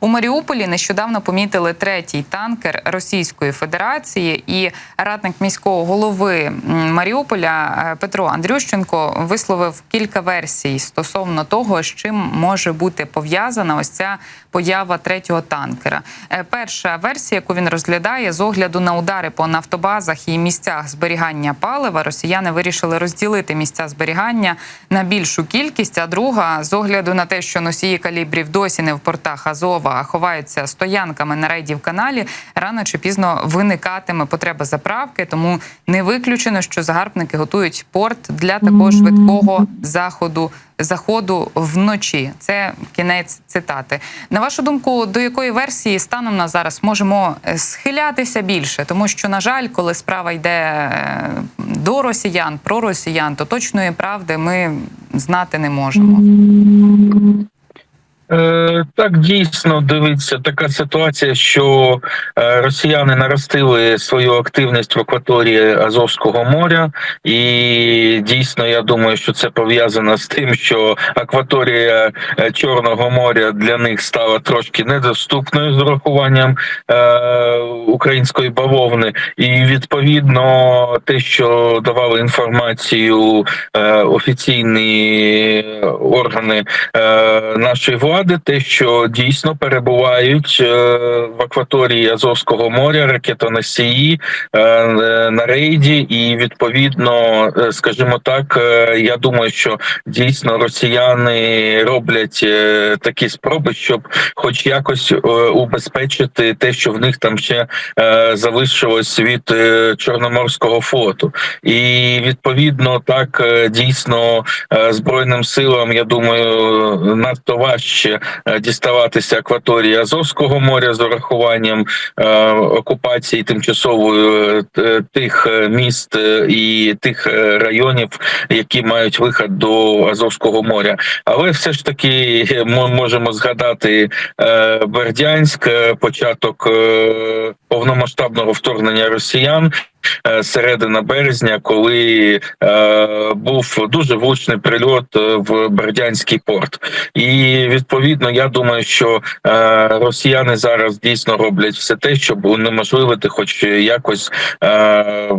У Маріуполі нещодавно помітили третій танкер Російської Федерації, і радник міського голови Маріуполя е, Петро Андрющенко висловив кілька версій стосовно того, з чим може бути пов'язана ось ця поява третього танкера. Е, Перша версія, яку він розглядає, з огляду на удари по нафтобазах і місцях зберігання палива, росіяни вирішили розділити місця зберігання на більшу кількість. А друга з огляду на те, що носії калібрів досі не в портах Азова, а ховаються стоянками на рейді в каналі, рано чи пізно виникатиме потреба заправки. Тому не виключено, що загарбники готують порт для такого швидкого заходу. Заходу вночі це кінець цитати. На вашу думку, до якої версії станом на зараз можемо е, схилятися більше, тому що на жаль, коли справа йде е, до росіян, про росіян, то точної правди ми знати не можемо. Е, так, дійсно, дивіться, така ситуація, що е, росіяни наростили свою активність в акваторії Азовського моря, і дійсно, я думаю, що це пов'язано з тим, що акваторія е, Чорного моря для них стала трошки недоступною з урахуванням української бавовни, і відповідно те, що давали інформацію офіційні органи нашої влади, те, що дійсно перебувають е, в акваторії Азовського моря ракетоносії е, е, на рейді, і відповідно, скажімо так, я думаю, що дійсно росіяни роблять такі спроби, щоб, хоч якось, убезпечити те, що в них там ще залишилось від Чорноморського флоту, і відповідно так дійсно збройним силам, я думаю, надто важче е, діставатися акваторії Азовського моря з урахуванням е, окупації тимчасової е, тих міст і тих районів, які мають вихід до Азовського моря. Але все ж таки ми можемо згадати Бердянськ, початок повномасштабного вторгнення росіян. Е, Середина березня, коли е, був дуже влучний прильот е, в Бердянський порт, і відповідно, я думаю, що е, росіяни зараз дійсно роблять все те, щоб унеможливити, хоч якось е,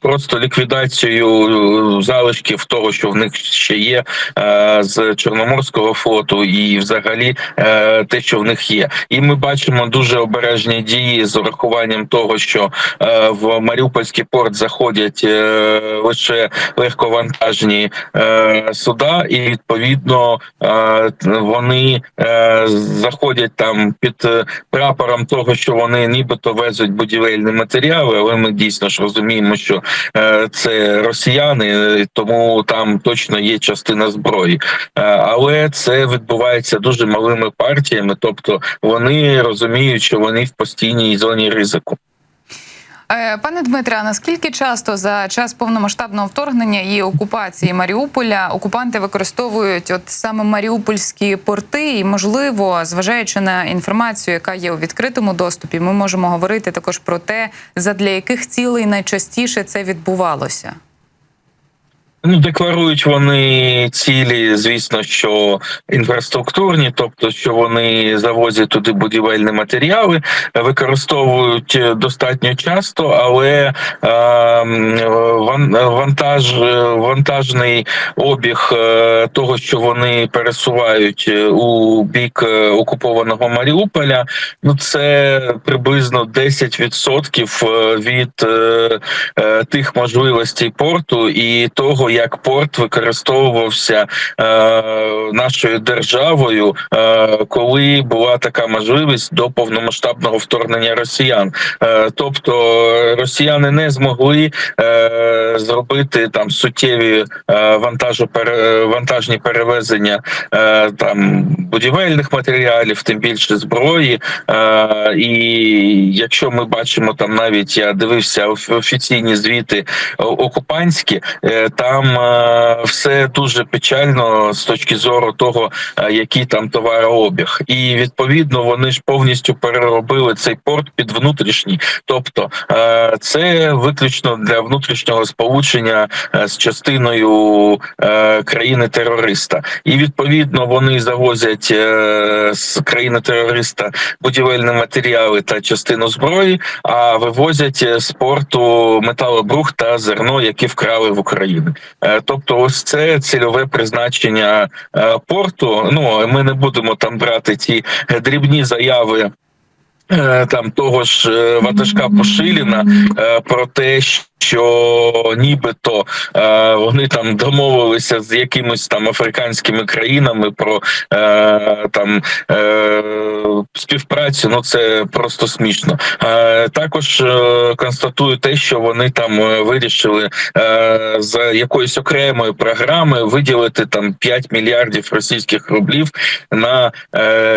просто ліквідацію залишків того, що в них ще є е, з Чорноморського флоту, і взагалі е, те, що в них є, і ми бачимо дуже обережні дії з урахуванням того, що е, в Маріупольський порт заходять е, лише легковантажні е, суда, і відповідно е, вони е, заходять там під е, прапором того, що вони нібито везуть будівельні матеріали, але ми дійсно ж розуміємо, що е, це росіяни, е, тому там точно є частина зброї. Е, але це відбувається дуже малими партіями, тобто вони розуміють, що вони в постійній зоні ризику. Е, Пане Дмитре, а наскільки часто за час повномасштабного вторгнення і окупації Маріуполя окупанти використовують от саме маріупольські порти, і можливо, зважаючи на інформацію, яка є у відкритому доступі, ми можемо говорити також про те, задля яких цілей найчастіше це відбувалося. Ну, декларують вони цілі, звісно, що інфраструктурні, тобто, що вони завозять туди будівельні матеріали, використовують достатньо часто, але е, вантаж, вантажний обіг е, того, що вони пересувають е, у бік е, окупованого Маріуполя, ну це приблизно 10% від е, е, тих можливостей порту і того, як порт використовувався е, нашою державою, е, коли була така можливість до повномасштабного вторгнення росіян. Е, тобто росіяни не змогли е, зробити там суттєві е, вантажопере- вантажні перевезення е, там будівельних матеріалів, тим більше зброї. Е, і якщо ми бачимо там навіть я дивився офіційні звіти о- окупантські, е, там там е, все дуже печально з точки зору того, е, який там товарообіг, і відповідно вони ж повністю переробили цей порт під внутрішній, тобто е, це виключно для внутрішнього сполучення з частиною країни терориста, і відповідно вони завозять з країни терориста будівельні матеріали та частину зброї, а вивозять з порту металобрух та зерно, які вкрали в Україні. Е, Тобто, ось це цільове призначення е, порту. Ну ми не будемо там брати ті дрібні заяви. Е, Там того ж е, ватажка Пошиліна е, про те, що нібито вони там домовилися з якимись там африканськими країнами про там співпрацю. Ну це просто смішно. Також констатую те, що вони там вирішили за якоїсь окремої програми виділити там 5 мільярдів російських рублів на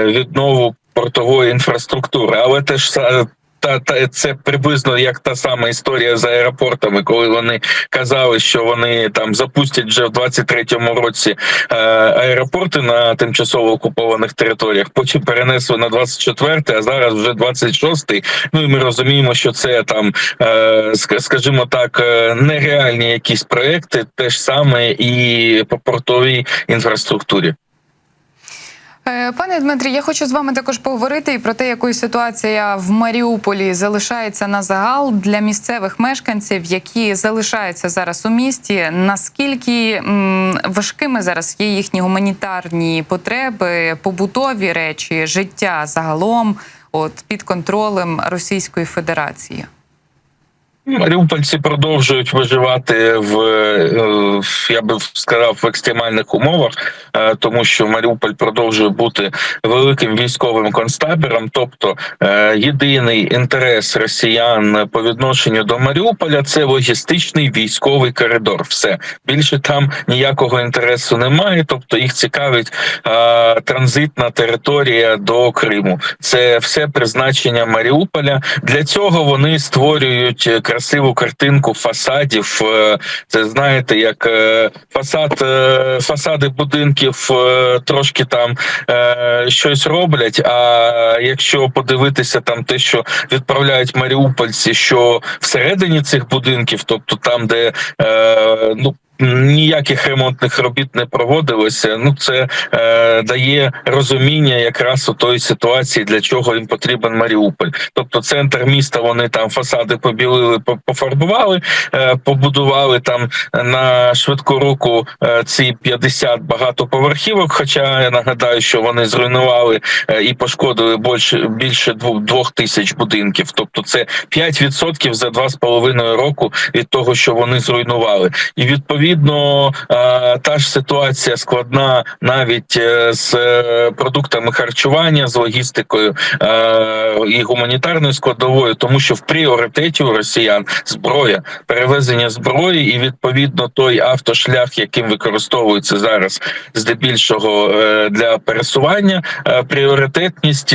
віднову портової інфраструктури, але теж та, та це приблизно як та сама історія з аеропортами, коли вони казали, що вони там запустять вже в 23-му році е, аеропорти на тимчасово окупованих територіях. Потім перенесли на 24-й, а зараз вже 26-й. Ну і ми розуміємо, що це там, е, скажімо так, е, нереальні якісь проекти, те ж саме і по портовій інфраструктурі. Е, Пане Дмитрі, я хочу з вами також поговорити і про те, якою ситуація в Маріуполі залишається на загал для місцевих мешканців, які залишаються зараз у місті. Наскільки м, важкими зараз є їхні гуманітарні потреби, побутові речі, життя загалом, от під контролем Російської Федерації? Маріупольці продовжують виживати в е, я би сказав в екстремальних умовах, е, тому що Маріуполь продовжує бути великим військовим концтабором. Тобто е, єдиний інтерес росіян по відношенню до Маріуполя це логістичний військовий коридор. Все більше там ніякого інтересу немає. Тобто їх цікавить транзитна територія до Криму. Це все призначення Маріуполя. Для цього вони створюють красиву картинку фасадів. Е, Це знаєте, як е, фасад е, фасади будинків трошки там щось роблять. А якщо подивитися там те, що відправляють маріупольці, що всередині цих будинків, тобто там, де ну. Ніяких ремонтних робіт не проводилося. Ну це е, дає розуміння якраз у тої ситуації, для чого їм потрібен Маріуполь. Тобто, центр міста вони там фасади побілили, пофарбували, е, побудували там на швидку руку е, ці 50 багатоповерхівок. Хоча я нагадаю, що вони зруйнували е, і пошкодили більше більше двох двох тисяч будинків. Тобто, це 5% за два з половиною року від того, що вони зруйнували, і відповідно е, та ж ситуація складна навіть е, з е, продуктами харчування, з логістикою і гуманітарною складовою, тому що в пріоритеті у росіян зброя, перевезення зброї, і відповідно той автошлях, яким використовується зараз здебільшого для пересування, пріоритетність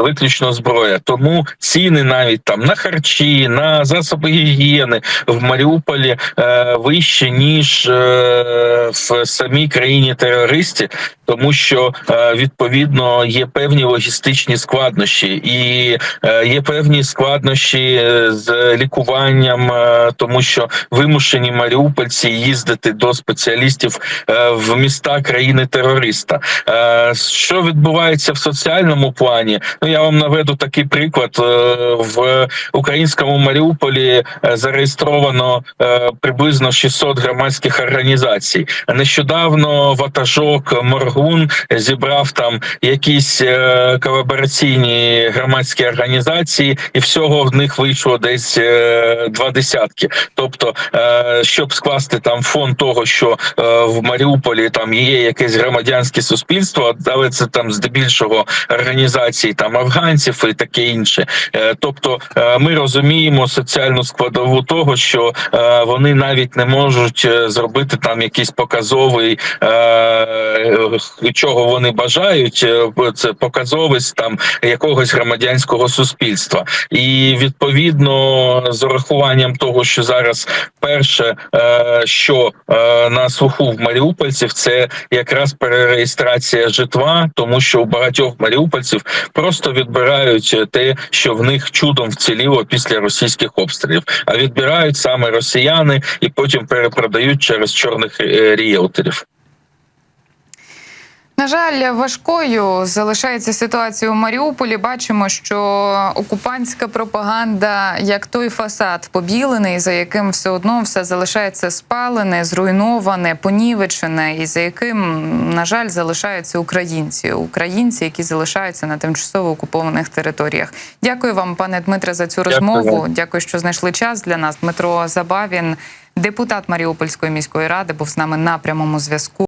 виключно зброя. Тому ціни навіть там на харчі, на засоби гігієни в Маріуполі е, вищі ніж е, в самій країні терористі, тому що е, відповідно є певні логістичні складнощі, і е, є певні складнощі з лікуванням, тому що вимушені маріупольці їздити до спеціалістів в міста країни терориста. Що відбувається в соціальному плані? Ну я вам наведу такий приклад в українському Маріуполі зареєстровано приблизно 600 громадських організацій. Нещодавно ватажок Моргун зібрав там якісь е, колабораційні громадські організації, і всього в них вийшло десь е, два десятки. Тобто, е, щоб скласти там фон того, що в Маріуполі там є якесь громадянське суспільство, але це там здебільшого організації там афганців і таке інше. Тобто, ми розуміємо соціальну складову того, що вони навіть не можуть зробити там якийсь показовий, е, чого вони бажають. е, Це показовість там якогось громадянського суспільства, і відповідно з урахуванням того, що зараз перше, е, що е, на слуху в маріупольців, це якраз перереєстрація житла, тому що у багатьох маріупольців просто відбирають те, що в них чудом вціліло після російських обстрілів, а відбирають саме росіяни і потім перепродають через чорних е, ріелторів. На жаль, важкою залишається ситуація у Маріуполі. Бачимо, що окупантська пропаганда, як той фасад, побілений, за яким все одно все залишається спалене, зруйноване, понівечене, і за яким, на жаль, залишаються українці, українці, які залишаються на тимчасово окупованих територіях. Дякую вам, пане Дмитре, за цю розмову. вам. Дякую, що знайшли час для нас. Дмитро Забавін, депутат Маріупольської міської ради, був з нами на прямому зв'язку.